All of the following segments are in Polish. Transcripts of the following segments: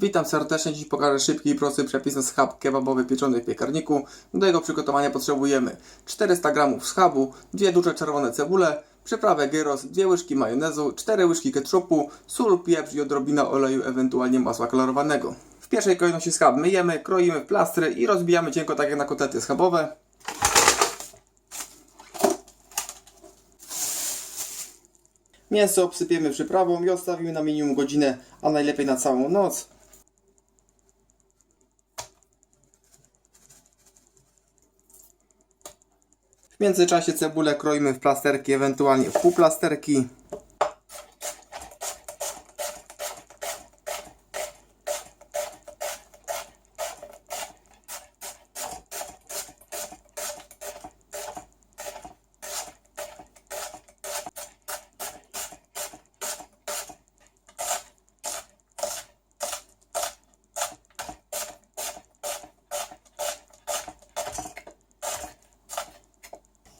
Witam serdecznie, dziś pokażę szybki i prosty przepis na schab kebabowy pieczony w piekarniku. Do jego przygotowania potrzebujemy 400 g schabu, dwie duże czerwone cebule, przyprawę gyros, dwie łyżki majonezu, 4 łyżki ketchupu, sól, pieprz i odrobina oleju, ewentualnie masła kolorowanego. W pierwszej kolejności schab myjemy, kroimy w plastry i rozbijamy cienko tak jak na kotlety schabowe. Mięso obsypiemy przyprawą i odstawimy na minimum godzinę, a najlepiej na całą noc. W międzyczasie cebulę kroimy w plasterki, ewentualnie w półplasterki.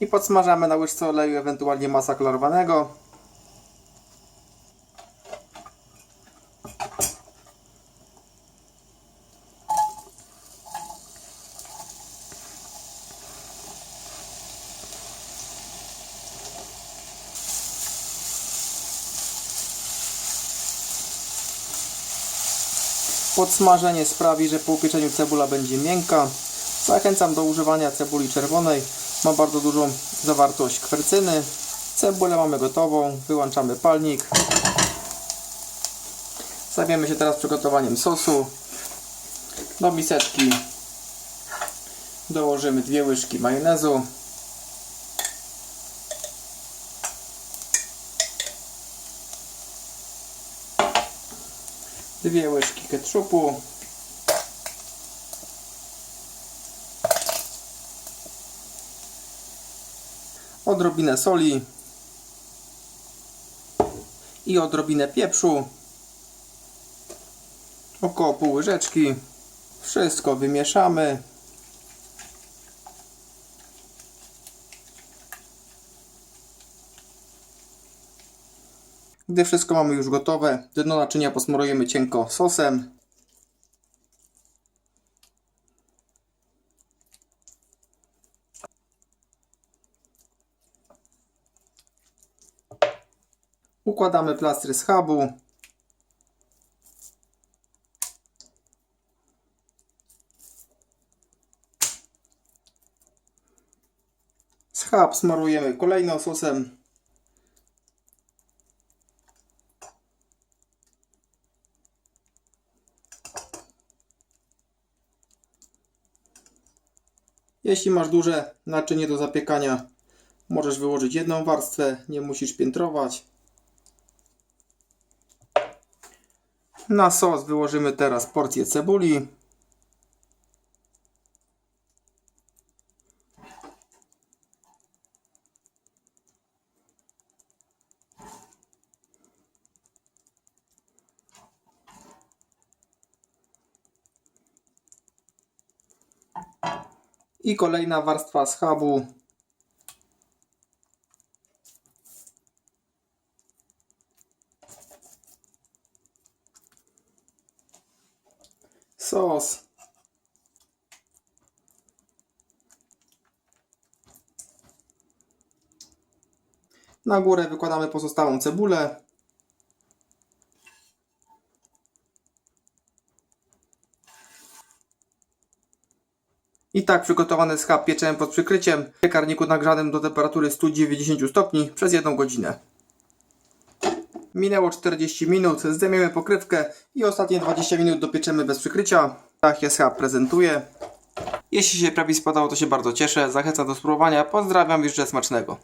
I podsmażamy na łyżce oleju, ewentualnie masa kolorowanego. Podsmażenie sprawi, że po upieczeniu cebula będzie miękka. Zachęcam do używania cebuli czerwonej. Ma bardzo dużą zawartość kwercyny. Cebulę mamy gotową. Wyłączamy palnik. Zajmiemy się teraz przygotowaniem sosu. Do miseczki dołożymy dwie łyżki majonezu. Dwie łyżki ketchupu. Odrobinę soli i odrobinę pieprzu. Około pół łyżeczki. Wszystko wymieszamy. Gdy wszystko mamy już gotowe, dno naczynia posmarujemy cienko sosem. Układamy plastry z hubu. Schab smarujemy kolejną sosem. Jeśli masz duże naczynie do zapiekania, możesz wyłożyć jedną warstwę, nie musisz piętrować. Na sos wyłożymy teraz porcję cebuli. I kolejna warstwa schabu. Sos. Na górę wykładamy pozostałą cebulę. I tak przygotowany schab pieczemy pod przykryciem w piekarniku nagrzanym do temperatury 190 stopni przez 1 godzinę. Minęło 40 minut, zdejmiemy pokrywkę i ostatnie 20 minut dopieczemy bez przykrycia. Tak się schab prezentuje. Jeśli się prawie spodobał, to się bardzo cieszę. Zachęcam do spróbowania. Pozdrawiam i życzę smacznego.